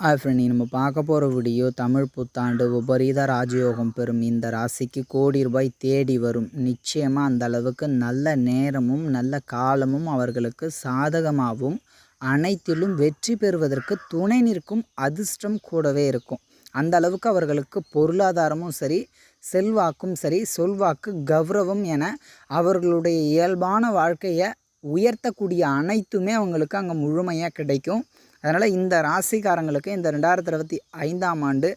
Hi friend நம்ம பார்க்க போகிற வீடியோ தமிழ் புத்தாண்டு விபரீத ராஜயோகம் பெறும் இந்த ராசிக்கு கோடி ரூபாய் தேடி வரும். நிச்சயமாக அந்த அளவுக்கு நல்ல நேரமும் நல்ல காலமும் அவர்களுக்கு சாதகமாகவும் அனைத்திலும் வெற்றி பெறுவதற்கு துணை நிற்கும் அதிர்ஷ்டம் கூடவே இருக்கும். அந்த அளவுக்கு அவர்களுக்கு பொருளாதாரமும் சரி செல்வாக்கும் சரி சொல்வாக்கு கௌரவம் என அவர்களுடைய இயல்பான வாழ்க்கையை உயர்த்தக்கூடிய அனைத்துமே அவங்களுக்கு அங்கே முழுமையாக கிடைக்கும். அதனால் இந்த ராசிக்காரங்களுக்கு இந்த ரெண்டாயிரத்தி இருபத்தி ஐந்தாம் ஆண்டு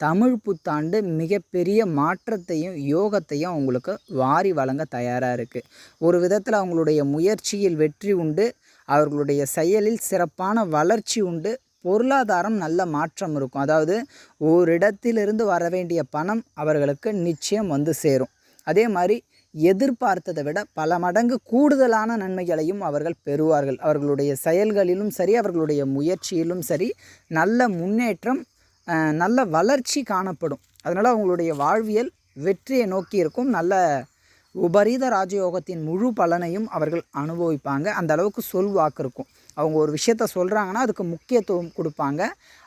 தமிழ் புத்தாண்டு மிகப்பெரிய மாற்றத்தையும் யோகத்தையும் அவங்களுக்கு வாரி வழங்க தயாராக இருக்குது ஒரு விதத்தில் அவங்களுடைய முயற்சியில் வெற்றி உண்டு அவர்களுடைய செயலில் சிறப்பான வளர்ச்சி உண்டு பொருளாதாரம் நல்ல மாற்றம் இருக்கும். அதாவது ஓரிடத்திலிருந்து வர வேண்டிய பணம் அவர்களுக்கு நிச்சயம் வந்து சேரும். அதே மாதிரி எதிர்பார்த்ததை விட பல மடங்கு கூடுதலான நன்மைகளையும் அவர்கள் பெறுவார்கள். அவர்களுடைய செயல்களிலும் சரி அவர்களுடைய முயற்சியிலும் சரி நல்ல முன்னேற்றம் நல்ல வளர்ச்சி காணப்படும். அதனால் அவங்களுடைய வாழ்வியல் வெற்றியை நோக்கி இருக்கும். நல்ல உபரீத ராஜயோகத்தின் முழு பலனையும் அவர்கள் அனுபவிப்பாங்க. அந்த அளவுக்கு சொல்வாக்கு இருக்கும். அவங்க ஒரு விஷயத்த சொல்கிறாங்கன்னா அதுக்கு முக்கியத்துவம் கொடுப்பாங்க.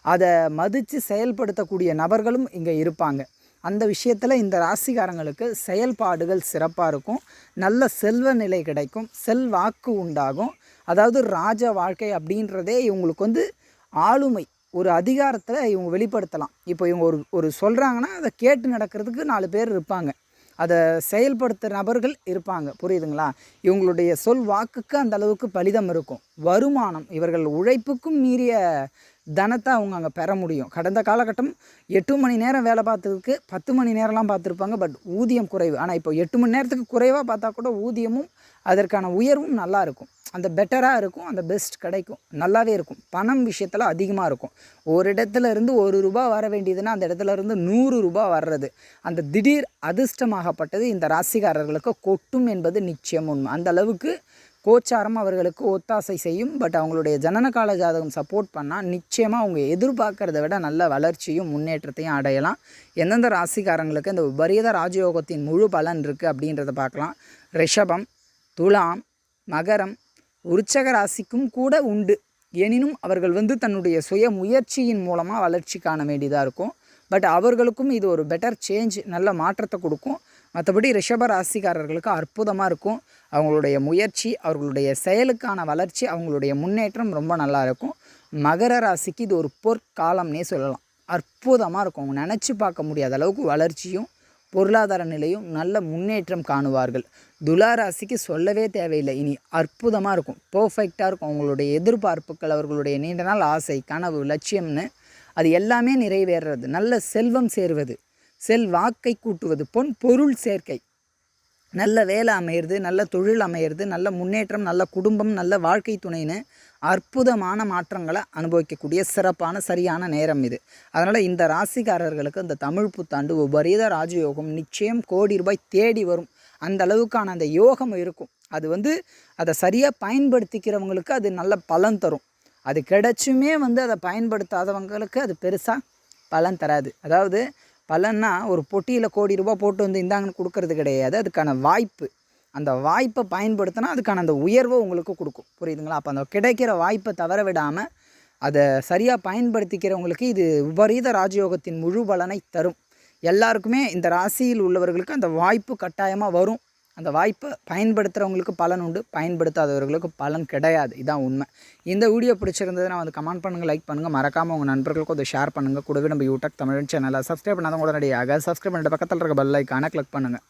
அதை மதித்து செயல்படுத்தக்கூடிய நபர்களும் இங்கே இருப்பாங்க. அந்த விஷயத்தில் இந்த ராசிகாரங்களுக்கு செயல்பாடுகள் சிறப்பாக இருக்கும். நல்ல செல்வ நிலை கிடைக்கும். செல்வாக்கு உண்டாகும். அதாவது ராஜ வாழ்க்கை அப்படின்றதே இவங்களுக்கு வந்து ஆளுமை. ஒரு அதிகாரத்தில் இவங்க வெளிப்படுத்தலாம். இப்போ இவங்க ஒரு ஒரு சொல்கிறாங்கன்னா அதை கேட்டு நடக்கிறதுக்கு நாலு பேர் இருப்பாங்க. அதை செயல்படுத்துகிற நபர்கள் இருப்பாங்க. புரியுதுங்களா? இவங்களுடைய சொல் வாக்குக்கு அந்த அளவுக்கு பலிதம் இருக்கும். வருமானம் இவர்கள் உழைப்புக்கும் மீறிய தனத்தை அவங்க அங்கே பெற முடியும். கடந்த காலகட்டம் எட்டு மணி நேரம் வேலை பார்த்ததுக்கு பத்து மணி நேரம்லாம் பார்த்துருப்பாங்க பட் ஊதியம் குறைவு. ஆனால் இப்போ எட்டு மணி நேரத்துக்கு குறைவாக பார்த்தா கூட ஊதியமும் அதற்கான உயர்வும் நல்லா இருக்கும். அந்த பெட்டராக இருக்கும் அந்த பெஸ்ட் கிடைக்கும். நல்லாவே இருக்கும். பணம் விஷயத்தில் அதிகமாக இருக்கும். ஒரு இடத்துல இருந்து ஒரு ரூபா வர வேண்டியதுன்னா அந்த இடத்துல இருந்து நூறு ரூபாய் வர்றது. அந்த திடீர் அதிர்ஷ்டமாகப்பட்டது இந்த ராசிக்காரர்களுக்கு கொட்டும் என்பது நிச்சயம் உண்மை. அந்த அளவுக்கு கோச்சாரம் அவர்களுக்கு ஒத்தாசை செய்யும் பட் அவங்களுடைய ஜனனகால ஜாதகம் சப்போர்ட் பண்ணால் நிச்சயமாக அவங்க எதிர்பார்க்கறத விட நல்ல வளர்ச்சியும் முன்னேற்றத்தையும் அடையலாம். எந்தெந்த ராசிக்காரங்களுக்கு இந்த விபரீத ராஜயோகத்தின் முழு பலன் இருக்குது அப்படின்றத பார்க்கலாம். ரிஷபம் துலாம் மகரம் உற்சக ராசிக்கும் கூட உண்டு. எனினும் அவர்கள் வந்து தன்னுடைய சுய முயற்சியின் மூலமாக வளர்ச்சி காண வேண்டியதாக இருக்கும். பட் அவர்களுக்கும் இது ஒரு பெட்டர் சேஞ்ச் நல்ல மாற்றத்தை கொடுக்கும். மற்றபடி ரிஷப ராசிக்காரர்களுக்கு அற்புதமாக இருக்கும். அவங்களுடைய முயற்சி அவர்களுடைய செயலுக்கான வளர்ச்சி அவங்களுடைய முன்னேற்றம் ரொம்ப நல்லா இருக்கும். மகர ராசிக்கு இது ஒரு பொற்காலம்னே சொல்லலாம். அற்புதமாக இருக்கும். அவங்க நினச்சி பார்க்க முடியாத அளவுக்கு வளர்ச்சியும் பொருளாதார நிலையும் நல்ல முன்னேற்றம் காணுவார்கள். துலா ராசிக்கு சொல்லவே தேவையில்லை. இனி அற்புதமாக இருக்கும். பர்ஃபெக்டாக இருக்கும். அவங்களுடைய எதிர்பார்ப்புகள் அவர்களுடைய நீண்ட நாள் ஆசை கனவு லட்சியம்னு அது எல்லாமே நிறைவேறுறது. நல்ல செல்வம் சேர்வது. செல்வாக்கை கூட்டுவது பொன் பொருள் சேர்க்கை. நல்ல வேலை அமையிறது நல்ல தொழில் அமையிறது நல்ல முன்னேற்றம் நல்ல குடும்பம் நல்ல வாழ்க்கை துணைன்னு அற்புதமான மாற்றங்களை அனுபவிக்கக்கூடிய சிறப்பான சரியான நேரம் இது. அதனால் இந்த ராசிக்காரர்களுக்கு இந்த தமிழ் புத்தாண்டு உபரீத ராஜயோகம் நிச்சயம் கோடி ரூபாய் தேடி வரும். அந்த அளவுக்கான அந்த யோகம் இருக்கும். அது வந்து அதை சரியாக பயன்படுத்திக்கிறவங்களுக்கு அது நல்ல பலன் தரும். அது கிடைச்சுமே வந்து அதை பயன்படுத்தாதவங்களுக்கு அது பெருசாக பலன் தராது. அதாவது பலன்னா ஒரு பொட்டியில் கோடி ரூபாய் போட்டு வந்து இந்தாங்கன்னு கொடுக்கறது கிடையாது. அதுக்கான வாய்ப்பு. அந்த வாய்ப்பை பயன்படுத்தினா அதுக்கான அந்த உயர்வை உங்களுக்கு கொடுக்கும். புரியுதுங்களா? அப்போ அந்த கிடைக்கிற வாய்ப்பை தவற விடாமல் அதை சரியாக பயன்படுத்திக்கிறவங்களுக்கு இது விபரீத ராஜயோகத்தின் முழு பலனை தரும். எல்லாருக்குமே இந்த ராசியில் உள்ளவர்களுக்கு அந்த வாய்ப்பு கட்டாயமாக வரும். அந்த வாய்ப்பை பயன்படுத்துகிறவங்களுக்கு பலன் உண்டு. பயன்படுத்தாதவர்களுக்கு பலன் கிடையாது. இதான் உண்மை. இந்த வீடியோ பிடிச்சிருந்ததுன்னா வந்து கமெண்ட் பண்ணுங்கள் லைக் பண்ணுங்கள் மறக்காமல் உங்கள் நண்பர்களுக்கும் அதை ஷேர் பண்ணுங்கள் கூடவே நம்ம யூடியூப் தமிழ் சேனலை சப்ஸ்கிரைப் பண்ணாதான் உடனடியாக சப்ஸ்கிரைப் பண்ணிட்டு பக்கத்தில் இருக்க பெல் ஐக்கானை கிளிக் பண்ணுங்கள்